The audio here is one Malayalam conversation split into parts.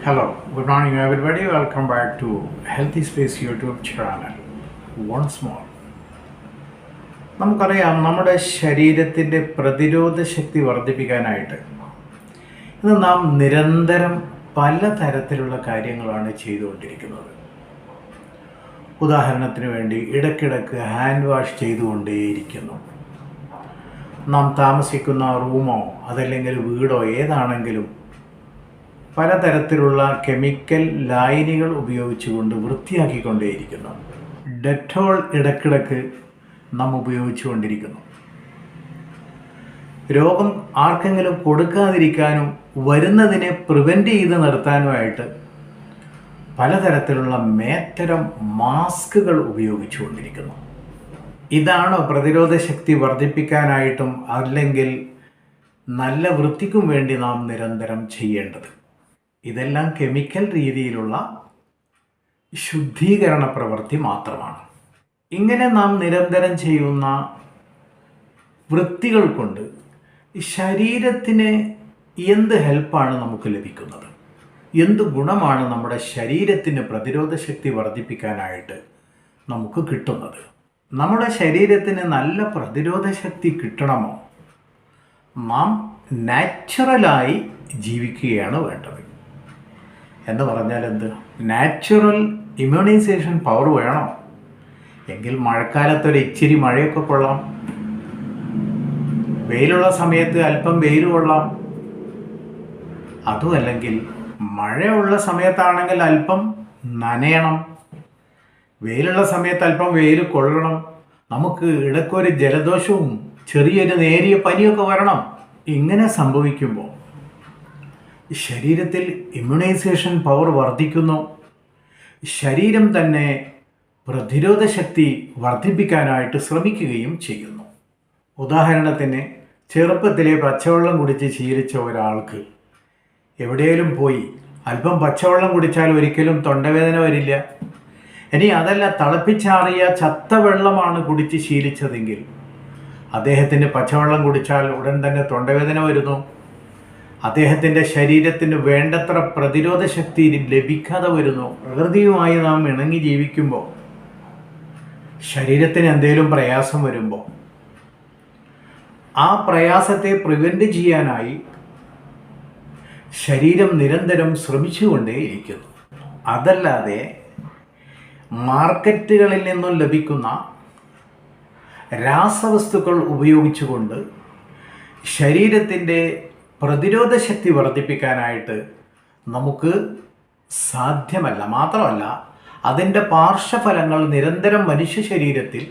Hello, good morning everybody. Welcome back to Healthy Space YouTube channel once more. നമുക്കറിയാം നമ്മുടെ ശരീരത്തിന്റെ പ്രതിരോധ ശക്തി വർദ്ധിപ്പിക്കാനായിട്ട് ഇന്ന് നാം നിരന്തരം പലതരത്തിലുള്ള കാര്യങ്ങളാണ് ചെയ്തുകൊണ്ടിരിക്കുന്നത് ഉദാഹരണത്തിന് വേണ്ടി ഇടയ്ക്കിടയ്ക്ക് ഹാൻഡ് വാഷ് ചെയ്തുകൊണ്ടേയിരിക്കുന്നു നാം താമസിക്കുന്ന റൂമോ അതല്ലെങ്കിൽ വീടോ ഏതാണെങ്കിലും പലതരത്തിലുള്ള കെമിക്കൽ ലായനികൾ ഉപയോഗിച്ചുകൊണ്ട് വൃത്തിയാക്കിക്കൊണ്ടേയിരിക്കുന്നു. ഡെറ്റോൾ ഇടക്കിടക്ക് നാം ഉപയോഗിച്ചുകൊണ്ടിരിക്കുന്നു. രോഗം ആർക്കെങ്കിലും കൊടുക്കാതിരിക്കാനും വരുന്നതിനെ പ്രിവെന്റ് ചെയ്ത് നിർത്താനുമായിട്ട് പലതരത്തിലുള്ള മേത്തരം മാസ്കുകൾ ഉപയോഗിച്ചുകൊണ്ടിരിക്കുന്നു. ഇതാണോ പ്രതിരോധ ശക്തി വർദ്ധിപ്പിക്കാനായിട്ടും അല്ലെങ്കിൽ നല്ല വൃത്തിക്കും വേണ്ടി നാം നിരന്തരം ചെയ്യേണ്ടത്? ഇതെല്ലാം കെമിക്കൽ രീതിയിലുള്ള ശുദ്ധീകരണ പ്രവൃത്തി മാത്രമാണ്. ഇങ്ങനെ നാം നിരന്തരം ചെയ്യുന്ന വൃത്തികൾ കൊണ്ട് ശരീരത്തിന് എന്ത് ഹെൽപ്പാണ് നമുക്ക് ലഭിക്കുന്നത്? എന്ത് ഗുണമാണ് നമ്മുടെ ശരീരത്തിന് പ്രതിരോധ ശക്തി വർദ്ധിപ്പിക്കാനായിട്ട് നമുക്ക് കിട്ടുന്നത്? നമ്മുടെ ശരീരത്തിന് നല്ല പ്രതിരോധ ശക്തി കിട്ടണമോ? നാം നാച്ചുറലായി ജീവിക്കുകയാണ് വേണ്ടത്. എന്ന് പറഞ്ഞാൽ എന്ത്? നാച്ചുറൽ ഇമ്മ്യൂണൈസേഷൻ പവർ വേണം? എങ്കിൽ മഴക്കാലത്തൊരു ഇച്ചിരി മഴയൊക്കെ കൊള്ളാം. വെയിലുള്ള സമയത്ത് അല്പം വെയിൽ കൊള്ളാം. അതുമല്ലെങ്കിൽ മഴയുള്ള സമയത്താണെങ്കിൽ അല്പം നനയണം. വെയിലുള്ള സമയത്ത് അല്പം വെയിൽ കൊള്ളണം. നമുക്ക് ഇടയ്ക്കൊരു ജലദോഷവും ചെറിയൊരു നേരിയ പനിയൊക്കെ വരണം. ഇങ്ങനെ സംഭവിക്കുമ്പോൾ ശരീരത്തിൽ ഇമ്മ്യൂണൈസേഷൻ പവർ വർദ്ധിക്കുന്നു ശരീരം തന്നെ പ്രതിരോധ ശക്തി വർദ്ധിപ്പിക്കാനായിട്ട് ശ്രമിക്കുകയും ചെയ്യുന്നു. ഉദാഹരണത്തിന് ചെറുപ്പത്തിലെ പച്ചവെള്ളം കുടിച്ച് ശീലിച്ച ഒരാൾക്ക് എവിടെയെങ്കിലും പോയി അല്പം പച്ചവെള്ളം കുടിച്ചാൽ ഒരിക്കലും തൊണ്ടവേദന വരില്ല. ഇനി അതല്ല തിളപ്പിച്ചാറിയ ചത്ത വെള്ളമാണ് കുടിച്ച് ശീലിച്ചതെങ്കിൽ അദ്ദേഹത്തിന് പച്ചവെള്ളം കുടിച്ചാൽ ഉടൻ തന്നെ തൊണ്ടവേദന വരുന്നു. അദ്ദേഹത്തിന്റെ ശരീരത്തിന് വേണ്ടത്ര പ്രതിരോധ ശക്തി ലഭിക്കാതെ വരുന്നു. പ്രകൃതിയുമായി നാം ഇണങ്ങി ജീവിക്കുമ്പോൾ ശരീരത്തിന് എന്തെങ്കിലും പ്രയാസം വരുമ്പോൾ ആ പ്രയാസത്തെ പ്രിവെന്റ് ചെയ്യാനായി ശരീരം നിരന്തരം ശ്രമിച്ചുകൊണ്ടേയിരിക്കുന്നു അതല്ലാതെ മാർക്കറ്റുകളിൽ നിന്നും ലഭിക്കുന്ന രാസവസ്തുക്കൾ ഉപയോഗിച്ചുകൊണ്ട് ശരീരത്തിന്റെ പ്രതിരോധ ശക്തി വർദ്ധിപ്പിക്കാനായിട്ട് നമുക്ക് സാധ്യമല്ല. മാത്രമല്ല അതിന്റെ പാർശ്വഫലങ്ങൾ നിരന്തരം മനുഷ്യ ശരീരത്തിൽ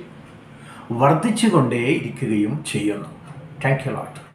വർദ്ധിച്ചുകൊണ്ടേ ഇരിക്കുകയും ചെയ്യുന്നു താങ്ക് യു ലോട്ട്